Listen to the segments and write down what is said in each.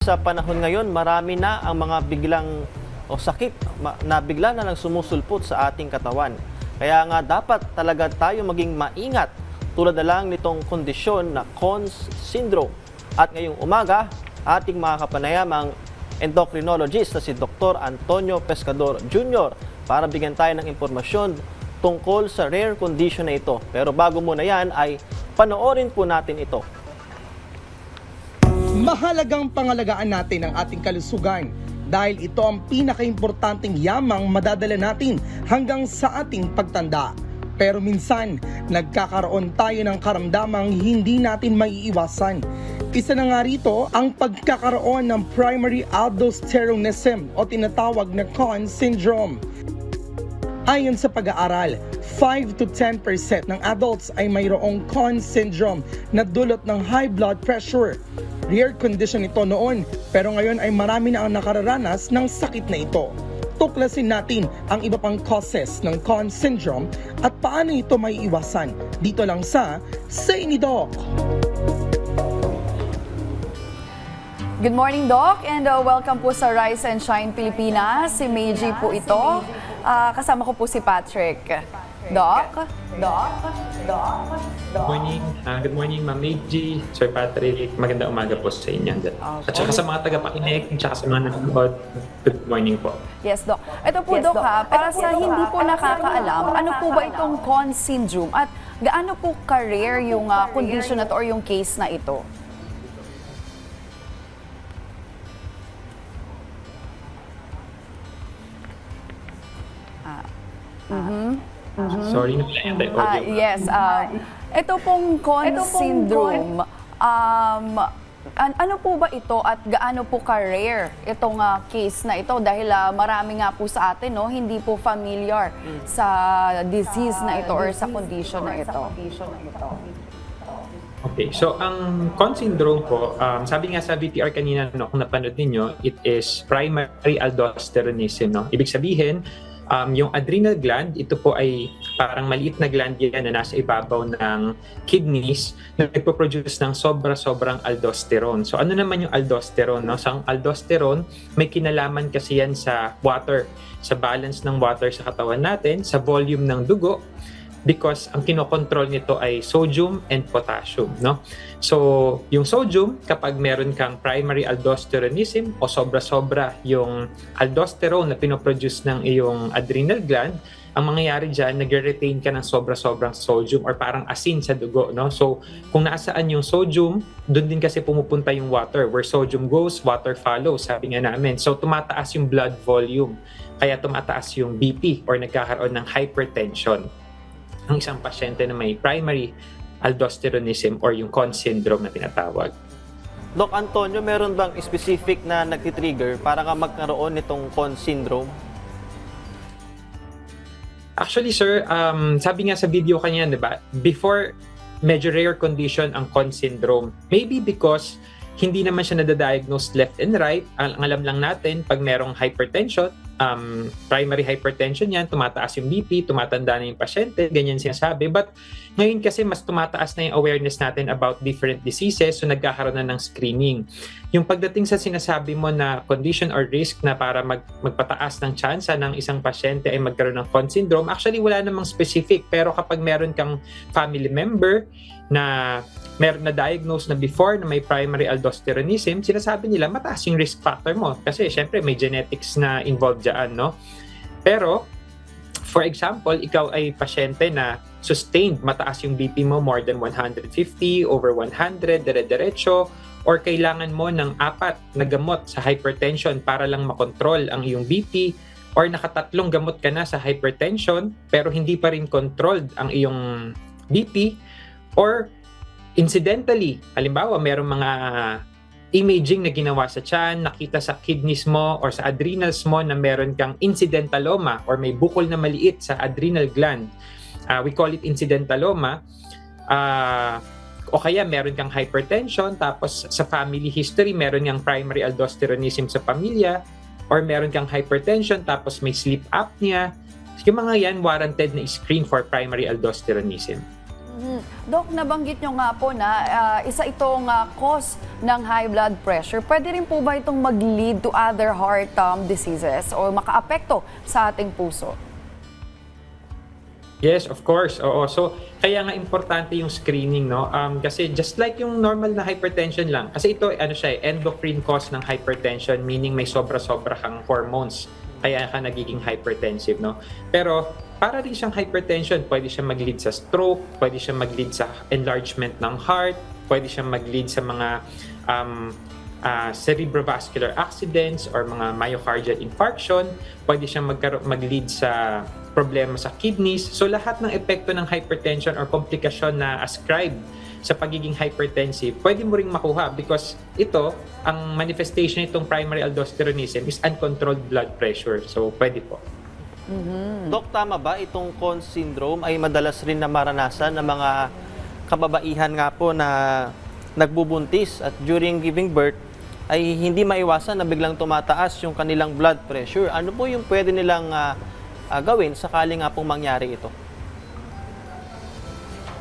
Sa panahon ngayon, marami na ang mga biglang o sakit na bigla na lang sumusulpot sa ating katawan. Kaya nga dapat talaga tayo maging maingat tulad na lang nitong kondisyon na Cons syndrome. At ngayong umaga, ating mga kapanayamang endocrinologist na si Dr. Antonio Pescador Jr. para bigyan tayo ng impormasyon tungkol sa rare condition na ito. Pero bago muna yan ay panoorin po natin ito. Mahalagang pangalagaan natin ang ating kalusugan dahil ito ang pinakaimportanteng yamang madadala natin hanggang sa ating pagtanda. Pero minsan, nagkakaroon tayo ng karamdamang hindi natin maiiwasan. Isa na nga rito ang pagkakaroon ng primary aldosteronism o tinatawag na CON syndrome. Ayon sa pag-aaral, 5 to 10% ng adults ay mayroong Con syndrome na dulot ng high blood pressure. Rare condition ito noon, pero ngayon ay marami na ang nakararanas ng sakit na ito. Tuklasin natin ang iba pang causes ng Con syndrome at paano ito may iwasan. Dito lang sa Say ni Doc. Good morning, Doc, and uh, welcome po sa Rise and Shine Pilipinas. Si Meiji po ito. Ah, kasama ko po si Patrick. Doc? Doc? Doc? Good morning. Ah, good morning, Ma'am Meiji, Sir Patrick. Maganda umaga po sa inyo. At saka sa mga tagapakinig, at saka sa mga nanonood, good morning po. Yes, Doc. Ito po, Doc, ha, para sa hindi po nakakaalam, ano po ba itong Con syndrome at gaano po ka-rare yung ah, condition na to or yung case na ito? Sorry na pala yung Ah, yes. ah, ito pong Con syndrome, um, an- ano po ba ito at gaano po ka-rare itong ah, case na ito? Dahil ah, marami nga po sa atin no, hindi po familiar sa disease na ito or sa condition na ito. Okay, so ang Con syndrome po, um, sabi nga sa VTR kanina, no, kung napanood ninyo, it is primary aldosteronism. No? Ibig sabihin, um, yung adrenal gland, ito po ay parang maliit na gland yan na nasa ibabaw ng kidneys na nagpo-produce ng sobra-sobrang aldosterone. So ano naman yung aldosterone? No? So ang aldosterone, may kinalaman kasi yan sa water, sa balance ng water sa katawan natin, sa volume ng dugo, because ang kinokontrol nito ay sodium and potassium, no? So, yung sodium, kapag meron kang primary aldosteronism o sobra-sobra yung aldosterone na pinoproduce ng iyong adrenal gland, ang mangyayari dyan, nagre-retain ka ng sobra-sobrang sodium or parang asin sa dugo, no? So, kung nasaan yung sodium, doon din kasi pumupunta yung water. Where sodium goes, water follows, sabi nga namin. So, tumataas yung blood volume. Kaya tumataas yung BP or nagkakaroon ng hypertension ang isang pasyente na may primary aldosteronism or yung Con syndrome na tinatawag. Doc Antonio, meron bang specific na nagtitrigger para ka magkaroon nitong Con syndrome? Actually, sir, um, sabi nga sa video kanya, di ba, before medyo rare condition ang Con syndrome. Maybe because hindi naman siya nadadiagnose left and right. Ang ang alam lang natin, pag merong hypertension, um, primary hypertension yan, tumataas yung BP, tumatanda na yung pasyente, ganyan sinasabi. But ngayon kasi mas tumataas na yung awareness natin about different diseases, so nagkakaroon na ng screening. Yung pagdating sa sinasabi mo na condition or risk na para mag, magpataas ng tsansa ng isang pasyente ay magkaroon ng Con syndrome, actually wala namang specific. Pero kapag meron kang family member na meron na diagnose na before na may primary aldosteronism, sinasabi nila mataas yung risk factor mo. Kasi syempre may genetics na involved dyan, no? Pero, for example, ikaw ay pasyente na sustained, mataas yung BP mo more than 150, over 100, dire-diretso, or kailangan mo ng apat na gamot sa hypertension para lang makontrol ang iyong BP, or nakatatlong gamot ka na sa hypertension, pero hindi pa rin controlled ang iyong BP, or incidentally, halimbawa, merong mga imaging na ginawa sa tiyan, nakita sa kidneys mo or sa adrenals mo na meron kang incidentaloma or may bukol na maliit sa adrenal gland. Ah, we call it incidentaloma. Ah, o kaya meron kang hypertension tapos sa family history meron kang primary aldosteronism sa pamilya or meron kang hypertension tapos may sleep apnea. Yung mga yan warranted na screen for primary aldosteronism. Doc, nabanggit nyo nga po na ah, isa itong ah, cause ng high blood pressure. Pwede rin po ba itong mag-lead to other heart um, diseases o makaapekto sa ating puso? Yes, of course. Oo. So, kaya nga importante yung screening, no? Um, kasi just like yung normal na hypertension lang. Kasi ito, ano siya, eh, endocrine cause ng hypertension, meaning may sobra-sobra kang hormones. Kaya ka nagiging hypertensive, no? Pero, para rin siyang hypertension, pwede siya mag-lead sa stroke, pwede siya mag-lead sa enlargement ng heart, pwede siya mag-lead sa mga um, ah, cerebrovascular accidents or mga myocardial infarction, pwede siyang mag-lead sa problema sa kidneys. So lahat ng epekto ng hypertension or komplikasyon na ascribed sa pagiging hypertensive, pwede mo ring makuha because ito, ang manifestation itong primary aldosteronism is uncontrolled blood pressure. So pwede po. Dok, tama ba itong Cone syndrome ay madalas rin na maranasan ng mga kababaihan nga po na nagbubuntis at during giving birth ay hindi maiwasan na biglang tumataas yung kanilang blood pressure. Ano po yung pwede nilang ah, ah, gawin sakali nga pong mangyari ito?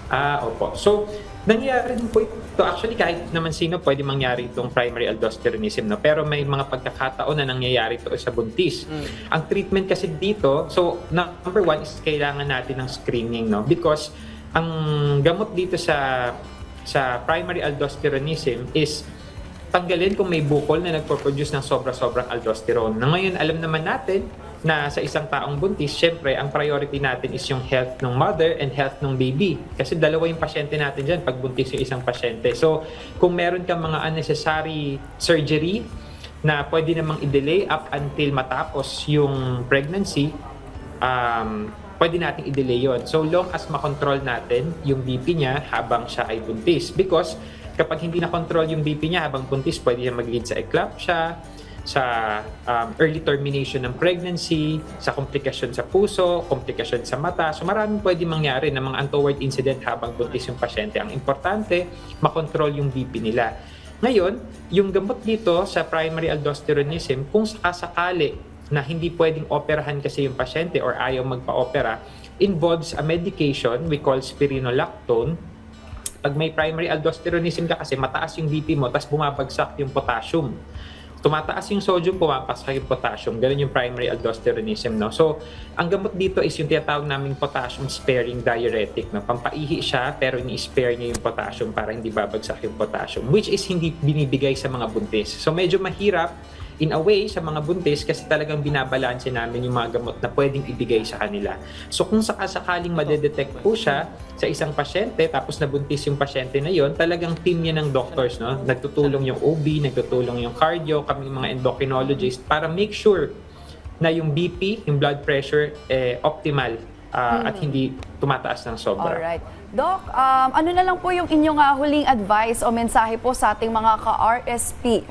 Ah, opo. So, nangyayari din po ito. Actually, kahit naman sino pwede mangyari itong primary aldosteronism. No? Pero may mga pagkakataon na nangyayari ito sa buntis. Ang treatment kasi dito, so number one is kailangan natin ng screening. No? Because ang gamot dito sa sa primary aldosteronism is tanggalin kung may bukol na nagpo-produce ng sobra-sobrang aldosterone. Na ngayon, alam naman natin na sa isang taong buntis, syempre, ang priority natin is yung health ng mother and health ng baby. Kasi dalawa yung pasyente natin dyan pag buntis yung isang pasyente. So, kung meron kang mga unnecessary surgery na pwede namang i-delay up until matapos yung pregnancy, um, pwede nating i-delay yon. So long as makontrol natin yung BP niya habang siya ay buntis. Because kapag hindi na-control yung BP niya habang buntis, pwede siya mag-lead sa eclampsia, sa um, early termination ng pregnancy, sa komplikasyon sa puso, komplikasyon sa mata. So maraming pwede mangyari na mga untoward incident habang buntis yung pasyente. Ang importante, makontrol yung BP nila. Ngayon, yung gamot dito sa primary aldosteronism, kung sakasakali na hindi pwedeng operahan kasi yung pasyente or ayaw magpa-opera, involves a medication we call spironolactone. Pag may primary aldosteronism ka kasi mataas yung BP mo, tapos bumabagsak yung potassium. Tumataas yung sodium, pumapasok yung potassium. Ganun yung primary aldosteronism. No? So, ang gamot dito is yung tinatawag naming potassium sparing diuretic. No? Pampaihi siya, pero ni-spare niya yung potassium para hindi babagsak yung potassium, which is hindi binibigay sa mga buntis. So, medyo mahirap in a way sa mga buntis kasi talagang binabalanse namin yung mga gamot na pwedeng ibigay sa kanila. So kung sakasakaling madedetect po siya sa isang pasyente tapos nabuntis yung pasyente na yon, talagang team niya ng doctors, no? Nagtutulong yung OB, nagtutulong yung cardio, kami mga endocrinologist para make sure na yung BP, yung blood pressure, eh, optimal ah, at hindi tumataas ng sobra. Alright. Doc, um, ano na lang po yung inyong ah, huling advice o mensahe po sa ating mga ka-RSP?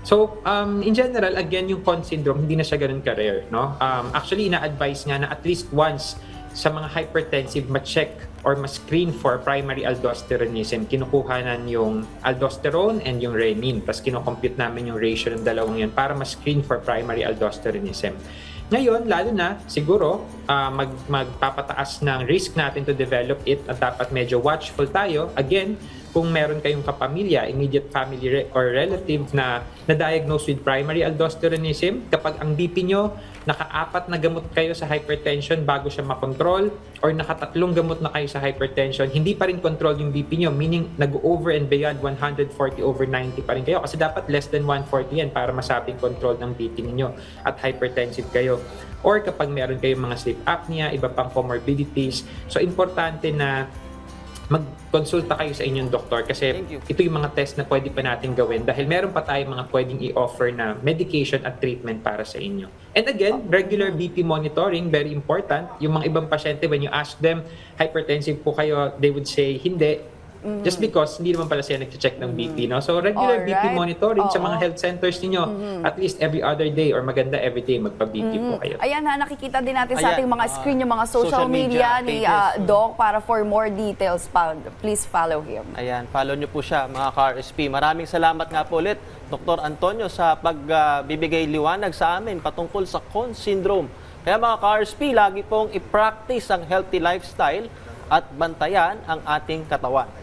So, um, in general, again, yung Con syndrome, hindi na siya ganun ka-rare, no? Um, actually, ina-advise nga na at least once sa mga hypertensive, ma-check or ma-screen for primary aldosteronism. Kinukuhanan yung aldosterone and yung renin. Tapos kinocompute namin yung ratio ng dalawang yun para ma-screen for primary aldosteronism. Ngayon, lalo na, siguro, ah, mag, magpapataas ng risk natin to develop it at dapat medyo watchful tayo. Again, kung meron kayong kapamilya, immediate family re- or relative na na-diagnose with primary aldosteronism, kapag ang BP nyo, nakaapat na gamot kayo sa hypertension bago siya makontrol, or nakatatlong gamot na kayo sa hypertension, hindi pa rin control yung BP nyo, meaning nag-over and beyond 140 over 90 pa rin kayo. Kasi dapat less than 140 yan para masabing control ng BP ninyo at hypertensive kayo. Or kapag meron kayong mga sleep apnea, iba pang comorbidities. So, importante na magkonsulta kayo sa inyong doktor kasi ito yung mga test na pwede pa natin gawin dahil meron pa tayong mga pwedeng i-offer na medication at treatment para sa inyo. And again, regular BP monitoring, very important. Yung mga ibang pasyente, when you ask them, hypertensive po kayo, they would say, hindi. Just because hindi naman pala sila nag-check ng BP. No? So regular BP Alright. monitoring sa mga Oo. health centers ninyo, at least every other day or maganda every day, magpa-BP po kayo. Ayan na, nakikita din natin Ayan, sa ating mga ah, screen yung mga social, social media media, ni pages. ah, Doc para for more details pa, please follow him. Ayan, follow nyo po siya mga ka-RSP. Maraming salamat nga po ulit, Dr. Antonio, sa pagbibigay liwanag sa amin patungkol sa Cone syndrome Kaya mga ka-RSP, lagi pong i-practice ang healthy lifestyle at bantayan ang ating katawan.